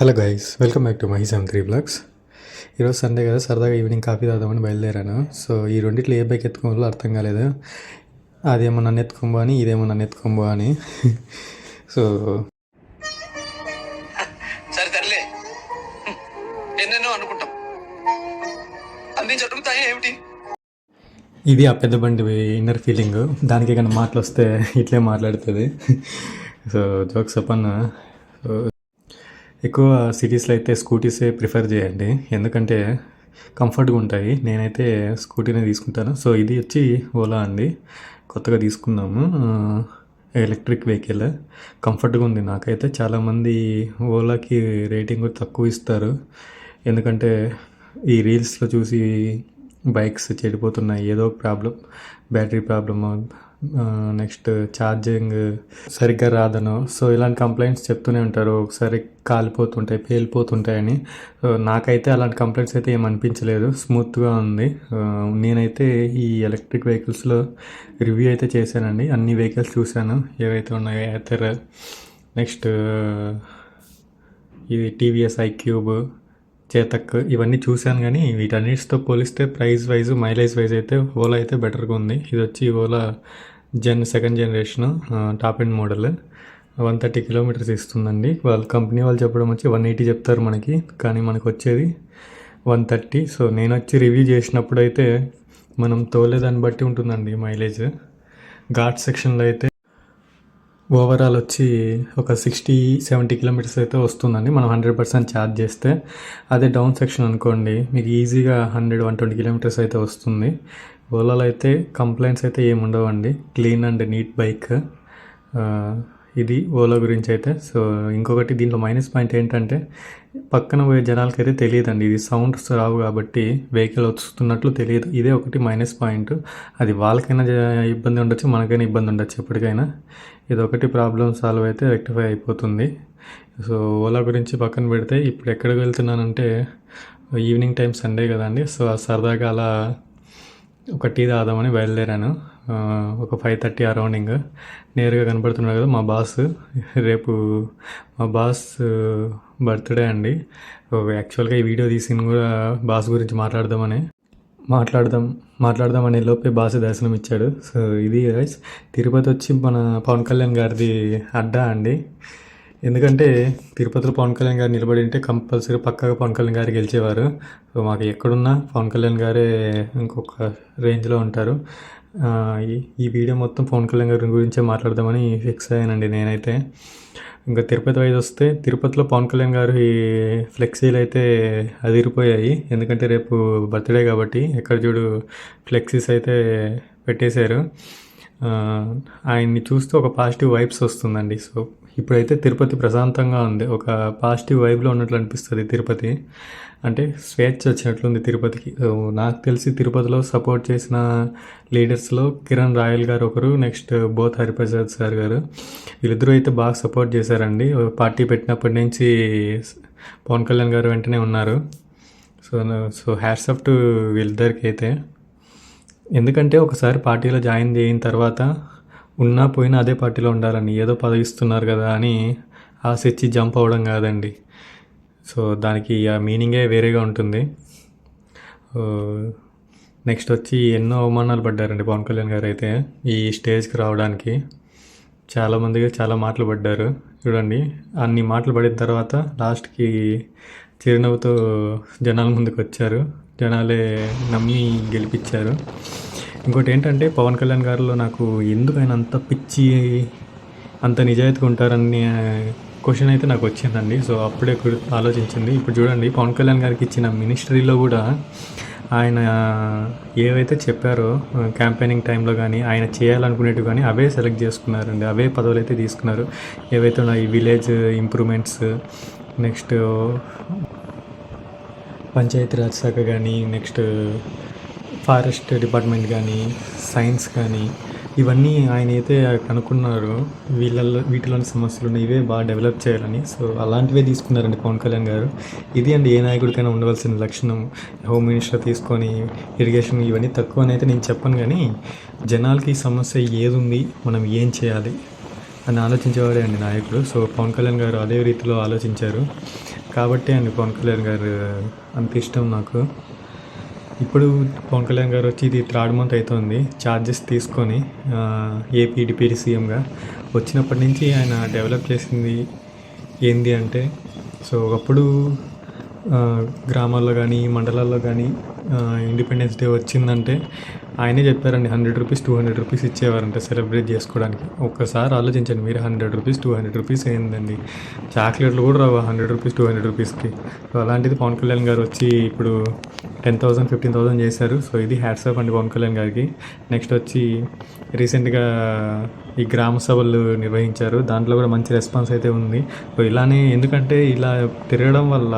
Hello guys welcome back to Mahi seven three vlogs. ఈరోజు Sunday కదా సరదాగా evening coffee తాగుదామని బయలుదేరాను. సో ఈ రెండిట్లో ఏ బైక్ ఎత్తుకోవాలో అర్థం కాలేదు. అదేమో నన్ను ఎత్తుకోబో అని ఇదేమో నన్ను ఎత్తుకోబో అని. సో సరే తరలే ఎన్నెన్నో అనుకుంటాం. అన్ని జరుగుతాయి ఏమిటి? ఇది ఆ పెద్ద బండి ఇన్నర్ ఫీలింగ్ దానికి కానీ మాటలు వస్తే ఇట్లే మాట్లాడుతుంది. సో జోక్స్ అప్పన్న ఎక్కువ సిటీస్లో అయితే స్కూటీసే ప్రిఫర్ చేయండి. ఎందుకంటే కంఫర్ట్గా ఉంటాయి. నేనైతే స్కూటీనే తీసుకుంటాను. సో ఇది వచ్చి ఓలా అండి. కొత్తగా తీసుకున్నాము. Electric vehicle. కంఫర్ట్గా ఉంది నాకైతే. చాలామంది ఓలాకి రేటింగ్ తక్కువ ఇస్తారు. ఎందుకంటే ఈ రీల్స్లో చూసి బైక్స్ చెడిపోతున్నాయి. ఏదో problem battery problem next charging సరిగ్గా రాదనో. సో ఇలాంటి కంప్లైంట్స్ చెప్తూనే ఉంటారు. ఒకసారి కాలిపోతుంటాయి పేలిపోతుంటాయని. నాకైతే అలాంటి కంప్లైంట్స్ అయితే ఏం అనిపించలేదు. స్మూత్గా ఉంది. నేనైతే ఈ ఎలక్ట్రిక్ వెహికల్స్లో రివ్యూ అయితే చేశానండి. అన్ని వెహికల్స్ చూశాను. ఏవైతే ఉన్నాయో ఏథర్ నెక్స్ట్ ఇది టీవీఎస్ ఐక్యూబ్ చేతక్ ఇవన్నీ చూశాను కానీ వీటన్నిటితో పోలిస్తే ప్రైస్ వైజ్ మైలేజ్ వైజ్ అయితే ఓలా అయితే బెటర్గా ఉంది. ఇది వచ్చి Ola Gen second generation top and model. One thirty kilometres ఇస్తుందండి. వాళ్ళ కంపెనీ వాళ్ళు చెప్పడం వచ్చి వన్ ఎయిటీ చెప్తారు మనకి కానీ మనకు వచ్చేది వన్ థర్టీ. సో నేను వచ్చి రివ్యూ చేసినప్పుడు అయితే మనం తోలేదాన్ని బట్టి ఉంటుందండి మైలేజ్. ఘాట్ సెక్షన్లో అయితే ఓవరాల్ వచ్చి ఒక సిక్స్టీ సెవెంటీ కిలోమీటర్స్ అయితే వస్తుందండి. మనం హండ్రెడ్ పర్సెంట్ ఛార్జ్ చేస్తే. అదే డౌన్ సెక్షన్ అనుకోండి మీకు ఈజీగా హండ్రెడ్ వన్ ట్వంటీ కిలోమీటర్స్ అయితే వస్తుంది. ఓలాలో అయితే కంప్లైంట్స్ అయితే ఏమి ఉండవండి. Clean and neat bike. ఇది ఓలా గురించి అయితే సో ఇంకొకటి దీంట్లో మైనస్ పాయింట్ ఏంటంటే పక్కన పోయే జనాలకైతే తెలియదండి. ఇది సౌండ్స్ రావు కాబట్టి వెహికల్ వస్తున్నట్లు తెలియదు. ఇదే ఒకటి మైనస్ పాయింట్. అది వాళ్ళకైనా జ- ఇబ్బంది ఉండొచ్చు మనకైనా ఇబ్బంది ఉండొచ్చు ఎప్పటికైనా. ఇది ఒకటి ప్రాబ్లం సాల్వ్ అయితే రెక్టిఫై అయిపోతుంది. సో ఓలా గురించి పక్కన పెడితే ఇప్పుడు ఎక్కడికి వెళ్తున్నానంటే ఈవినింగ్ టైం సండే కదండి. సో సరదాగా అలా ఒక టీ తాదామని బయలుదేరాను. ఒక ఫైవ్ థర్టీ అరౌండింగ్. నేరుగా కనపడుతున్నాడు కదా మా బాస్. రేపు మా బాస్ బర్త్డే అండి. యాక్చువల్గా ఈ వీడియో తీసిన కూడా బాస్ గురించి మాట్లాడదామని మాట్లాడదాం మాట్లాడదాం అనే లోపే బాస్ దర్శనం ఇచ్చాడు. సో ఇది గైస్ తిరుపతి వచ్చి మన పవన్ కళ్యాణ్ గారిది అడ్డా అండి. ఎందుకంటే తిరుపతిలో పవన్ కళ్యాణ్ గారు నిలబడి ఉంటే కంపల్సరీ పక్కగా పవన్ కళ్యాణ్ గారు గెలిచేవారు. సో మాకు ఎక్కడున్నా పవన్ కళ్యాణ్ గారే ఇంకొక రేంజ్లో ఉంటారు. ఈ వీడియో మొత్తం పవన్ కళ్యాణ్ గారి గురించే మాట్లాడదామని ఫిక్స్ అయ్యానండి నేనైతే. ఇంకా తిరుపతి వైజ్ వస్తే తిరుపతిలో పవన్ కళ్యాణ్ గారి ఫ్లెక్సీలు అయితే అదిరిపోయాయి. ఎందుకంటే రేపు బర్త్డే కాబట్టి ఎక్కడ చూడు ఫ్లెక్సీస్ అయితే పెట్టేశారు. ఆయన్ని చూస్తే ఒక పాజిటివ్ వైబ్స్ వస్తుందండి. సో ఇప్పుడైతే తిరుపతి ప్రశాంతంగా ఉంది. ఒక పాజిటివ్ వైబ్లో ఉన్నట్లు అనిపిస్తుంది తిరుపతి. అంటే స్వేచ్ఛ వచ్చినట్లుంది తిరుపతికి. నాకు తెలిసి తిరుపతిలో సపోర్ట్ చేసిన లీడర్స్లో కిరణ్ రాయల్ గారు ఒకరు నెక్స్ట్ బోత్ హరిప్రసాద్ సార్ గారు. వీళ్ళిద్దరూ అయితే బాగా సపోర్ట్ చేశారండి. పార్టీ పెట్టినప్పటి నుంచి పవన్ కళ్యాణ్ గారు వెంటనే ఉన్నారు. So so hats up to వీళ్ళిద్దరికి అయితే ఎందుకంటే ఒకసారి పార్టీలో జాయిన్ అయిన తర్వాత ఉన్నా పోయినా అదే పార్టీలో ఉండాలని ఏదో పదవి ఇస్తున్నారు కదా అని ఆశ ఇచ్చి జంప్ అవ్వడం కాదండి. సో దానికి ఆ మీనింగే వేరేగా ఉంటుంది. నెక్స్ట్ వచ్చి ఎన్నో అవమానాలు పడ్డారండి పవన్ కళ్యాణ్ గారు అయితే ఈ స్టేజ్కి రావడానికి. చాలామందిగా చాలా మాటలు పడ్డారు. చూడండి అన్ని మాటలు పడిన తర్వాత లాస్ట్కి చిరునవ్వుతో జనాల ముందుకు వచ్చారు. జనాలే నమ్మి గెలిపించారు. ఇంకోటి ఏంటంటే పవన్ కళ్యాణ్ గారిలో నాకు ఎందుకు ఆయన అంత పిచ్చి అంత నిజాయితీగా ఉంటారని క్వశ్చన్ అయితే నాకు వచ్చిందండి. సో అప్పుడే ఆలోచించింది. ఇప్పుడు చూడండి పవన్ కళ్యాణ్ గారికి ఇచ్చిన మినిస్ట్రీలో కూడా ఆయన ఏవైతే చెప్పారో క్యాంపెయినింగ్ టైంలో కానీ ఆయన చేయాలనుకునేట్టు కానీ అవే సెలెక్ట్ చేసుకున్నారండి. అవే పదవులు అయితే తీసుకున్నారు. ఏవైతే ఉన్నాయి విలేజ్ ఇంప్రూవ్మెంట్స్ నెక్స్ట్ పంచాయతీరాజ్ శాఖ కానీ నెక్స్ట్ ఫారెస్ట్ డిపార్ట్మెంట్ కానీ సైన్స్ కానీ ఇవన్నీ ఆయన అయితే కనుక్కున్నారు వీళ్ళల్లో వీటిలోని సమస్యలు ఉన్నాయి ఇవే బాగా డెవలప్ చేయాలని. సో అలాంటివే తీసుకున్నారండి పవన్ కళ్యాణ్ గారు. ఇది అండి ఏ నాయకుడికైనా ఉండవలసిన లక్షణం. హోమ్ మినిస్టర్ తీసుకొని ఇరిగేషన్ ఇవన్నీ తక్కువ అని అయితే నేను చెప్పను కానీ జనాలకి సమస్య ఏది ఉంది మనం ఏం చేయాలి అని ఆలోచించేవాడే అండి నాయకుడు. సో పవన్ కళ్యాణ్ గారు అదే రీతిలో ఆలోచించారు. కాబట్టి అండి పవన్ కళ్యాణ్ గారు అంత ఇష్టం నాకు. ఇప్పుడు పవన్ కళ్యాణ్ గారు వచ్చి ఇది థర్డ్ మంత్ అవుతుంది. ఛార్జెస్ తీసుకొని ఏపీ డిప్యూటీ సీఎంగా వచ్చినప్పటి నుంచి ఆయన డెవలప్ చేసింది ఏంది అంటే సో ఒకప్పుడు గ్రామాల్లో కానీ మండలాల్లో కానీ ఇండిపెండెన్స్ డే వచ్చిందంటే ఆయనే చెప్పారండి hundred rupees two hundred rupees ఇచ్చేవారంట celebrate చేసుకోవడానికి. ఒక్కసారి ఆలోచించండి మీరు hundred rupees two hundred rupees ఏందండి? చాక్లెట్లు కూడా రావు హండ్రెడ్ రూపీస్ టూ హండ్రెడ్ రూపీస్కి? సో అలాంటిది పవన్ కళ్యాణ్ గారు వచ్చి ఇప్పుడు టెన్ థౌసండ్ ఫిఫ్టీన్ థౌసండ్ చేశారు. సో ఇది హ్యాట్స్ ఆఫ్ అండి పవన్ కళ్యాణ్ గారికి. నెక్స్ట్ వచ్చి రీసెంట్గా ఈ గ్రామ సభలు నిర్వహించారు. దాంట్లో కూడా మంచి రెస్పాన్స్ అయితే ఉంది. సో ఇలానే ఎందుకంటే ఇలా తిరగడం వల్ల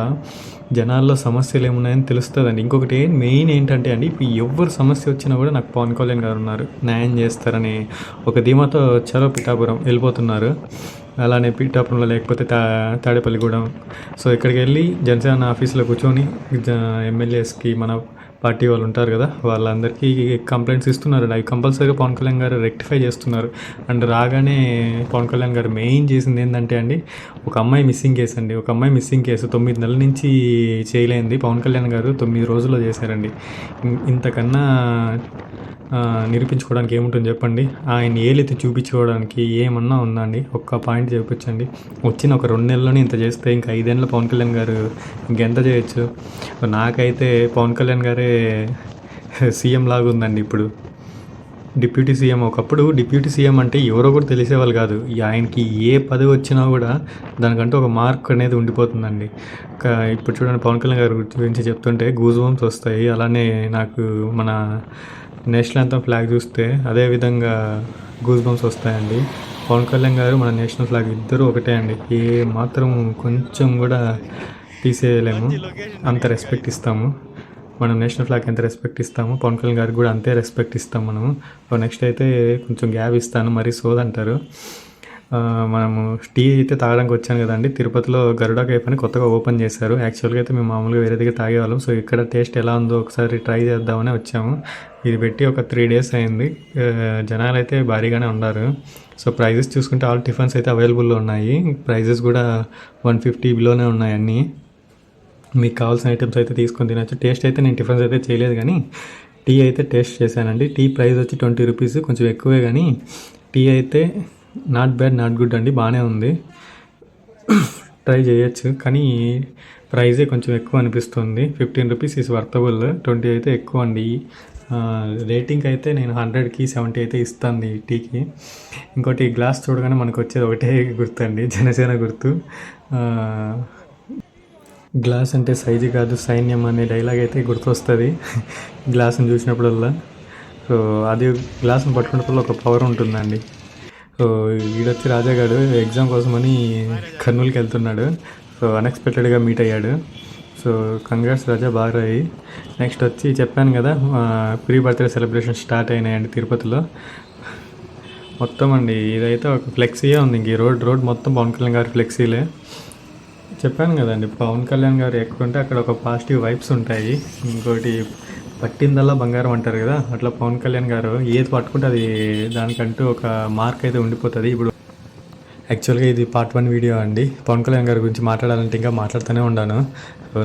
జనాల్లో సమస్యలు ఏమున్నాయని తెలుస్తుందండి. ఇంకొకటి మెయిన్ ఏంటంటే అండి ఇప్పుడు ఎవరు సమస్య వచ్చినా కూడా నాకు పవన్ కళ్యాణ్ గారు ఉన్నారు. న్యాయం చేస్తారని ఒక ధీమాతో చలో పిఠాపురం వెళ్ళిపోతున్నారు. అలానే పిఠాపురంలో లేకపోతే తా తాడేపల్లిగూడెం. సో ఇక్కడికి వెళ్ళి జనసేన ఆఫీస్లో కూర్చొని జ ఎమ్మెల్యేస్కి మన పార్టీ వాళ్ళు ఉంటారు కదా వాళ్ళందరికీ కంప్లైంట్స్ ఇస్తున్నారు. అవి కంపల్సరీగా పవన్ కళ్యాణ్ గారు రెక్టిఫై చేస్తున్నారు. అండ్ రాగానే పవన్ కళ్యాణ్ గారు మెయిన్ చేసింది ఏంటంటే అండి ఒక అమ్మాయి మిస్సింగ్ కేసు అండి. ఒక అమ్మాయి మిస్సింగ్ కేసు తొమ్మిది నెలల నుంచి చేయలేంది పవన్ కళ్యాణ్ గారు తొమ్మిది రోజుల్లో చేశారండి. ఇంతకన్నా నిరూపించుకోవడానికి ఏముంటుంది చెప్పండి? ఆయన ఏలైతే చూపించుకోవడానికి ఏమన్నా ఉందా అండి ఒక్క పాయింట్ చూపించండి వచ్చిన ఒక రెండు నెలల్లోనే ఇంత చేస్తే ఇంకా ఐదేళ్ళ పవన్ కళ్యాణ్ గారు ఇంకెంత చేయొచ్చు? నాకైతే పవన్ కళ్యాణ్ గారే సీఎం లాగా ఉందండి ఇప్పుడు. డిప్యూటీ సీఎం ఒకప్పుడు డిప్యూటీ సీఎం అంటే ఎవరో కూడా తెలిసేవాళ్ళు కాదు. ఆయనకి ఏ పదవి వచ్చినా కూడా దానికంటూ ఒక మార్క్ అనేది ఉండిపోతుందండి. ఇప్పుడు చూడండి పవన్ కళ్యాణ్ గారి గురించి చెప్తుంటే గూజ్ వస్తాయి. అలానే నాకు మన నేషనల్ అంతా ఫ్లాగ్ చూస్తే అదే విధంగా గూజ్ బంప్స్ వస్తాయండి. పవన్ కళ్యాణ్ గారు మన నేషనల్ ఫ్లాగ్ ఇద్దరు ఒకటే అండి. ఏ మాత్రం కొంచెం కూడా తీసేయలేము. అంత రెస్పెక్ట్ ఇస్తాము. మనం నేషనల్ ఫ్లాగ్ ఎంత రెస్పెక్ట్ ఇస్తాము? పవన్ కళ్యాణ్ గారికి కూడా అంతే రెస్పెక్ట్ ఇస్తాం మనము. నెక్స్ట్ అయితే కొంచెం గ్యాప్ ఇస్తాను. మరీ సోదంటారు. మనము టీ అయితే తాగడానికి వచ్చాను కదండి. తిరుపతిలో గరుడా కేఫ్ అని కొత్తగా ఓపెన్ చేశారు. యాక్చువల్గా అయితే మేము మామూలుగా వేరే దగ్గర తాగేవాళ్ళం. సో ఇక్కడ టేస్ట్ ఎలా ఉందో ఒకసారి ట్రై చేద్దామని వచ్చాము. ఇది పెట్టి ఒక త్రీ డేస్ అయింది. జనాలు అయితే భారీగానే ఉన్నారు. సో ప్రైజెస్ చూసుకుంటే ఆల్ టిఫిన్స్ అయితే అవైలబుల్లో ఉన్నాయి. ప్రైజెస్ కూడా వన్ ఫిఫ్టీ బిలోనే ఉన్నాయి అన్నీ. మీకు కావాల్సిన ఐటమ్స్ అయితే తీసుకొని తినచ్చు. టేస్ట్ అయితే నేను టిఫిన్స్ అయితే చేయలేదు కానీ టీ అయితే టేస్ట్ చేశానండి. టీ ప్రైస్ వచ్చి ట్వంటీ రూపీస్. కొంచెం ఎక్కువే కానీ టీ అయితే నాట్ బ్యాడ్ నాట్ గుడ్ అండి. బాగానే ఉంది. ట్రై చేయొచ్చు. కానీ ప్రైజే కొంచెం ఎక్కువ అనిపిస్తుంది. Fifteen rupees is worthable twenty అయితే ఎక్కువ అండి. రేటింగ్ అయితే నేను హండ్రెడ్కి సెవెంటీ అయితే ఇస్తాను ఈ టీకి. ఇంకోటి గ్లాస్ చూడగానే మనకు వచ్చేది ఒకటే గుర్తండి. జనసేన గుర్తు. గ్లాస్ అంటే సైజు కాదు సైన్యం అనే డైలాగ్ అయితే గుర్తొస్తుంది. గ్లాస్ని చూసినప్పుడల్లా. సో అది గ్లాస్ని పట్టుకున్నప్పుడు ఒక పవర్ ఉంటుందండి. వీడొచ్చి రాజాగాడు ఎగ్జామ్ కోసమని కర్నూలుకి వెళ్తున్నాడు. సో అన్ఎక్స్పెక్టెడ్గా మీట్ అయ్యాడు. సో కంగ్రాట్స్ రాజా బాగా రాయి. నెక్స్ట్ వచ్చి చెప్పాను కదా ప్రీ బర్త్డే సెలబ్రేషన్ స్టార్ట్ అయినాయండి తిరుపతిలో. మొత్తం అండి ఇదైతే ఒక ఫ్లెక్సీయే ఉంది ఇంక ఈ రోడ్ రోడ్ మొత్తం పవన్ కళ్యాణ్ గారి ఫ్లెక్సీలే చెప్పాను కదండి పవన్ కళ్యాణ్ గారు ఎక్కడుంటే అక్కడ ఒక పాజిటివ్ వైబ్స్ ఉంటాయి. ఇంకోటి పట్టిందల్లా బంగారం అంటారు కదా అట్లా పవన్ కళ్యాణ్ గారు ఏది పట్టుకుంటే అది దానికంటూ ఒక మార్క్ అయితే ఉండిపోతుంది. ఇప్పుడు యాక్చువల్గా ఇది పార్ట్ వన్ వీడియో అండి. పవన్ కళ్యాణ్ గారి గురించి మాట్లాడాలంటే ఇంకా మాట్లాడుతూనే ఉన్నాను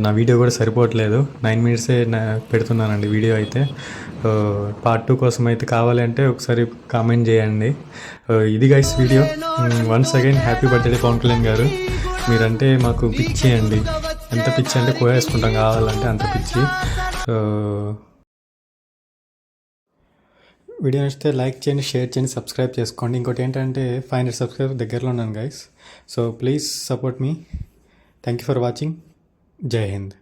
నా వీడియో కూడా సరిపోవట్లేదు. నైన్ మినిట్సే నా పెడుతున్నానండి వీడియో అయితే. పార్ట్ టూ కోసం అయితే కావాలి అంటే ఒకసారి కామెంట్ చేయండి. ఇది guys video once again happy birthday Pawan Kalyan garu. మీరంటే మాకు పిచ్చి అండి. ఎంత పిచ్చి అంటే కోయేసుకుంటాం కావాలంటే అంత పిచ్చి. వీడియో నచ్చితే లైక్ చేయండి షేర్ చేయండి సబ్స్క్రైబ్ చేసుకోండి. ఇంకోటి ఏంటంటే ఫైవ్ హండ్రెడ్ సబ్స్క్రైబ్ దగ్గరలో ఉన్నాను guys so please support me. Thank you for watching. జై హింద్.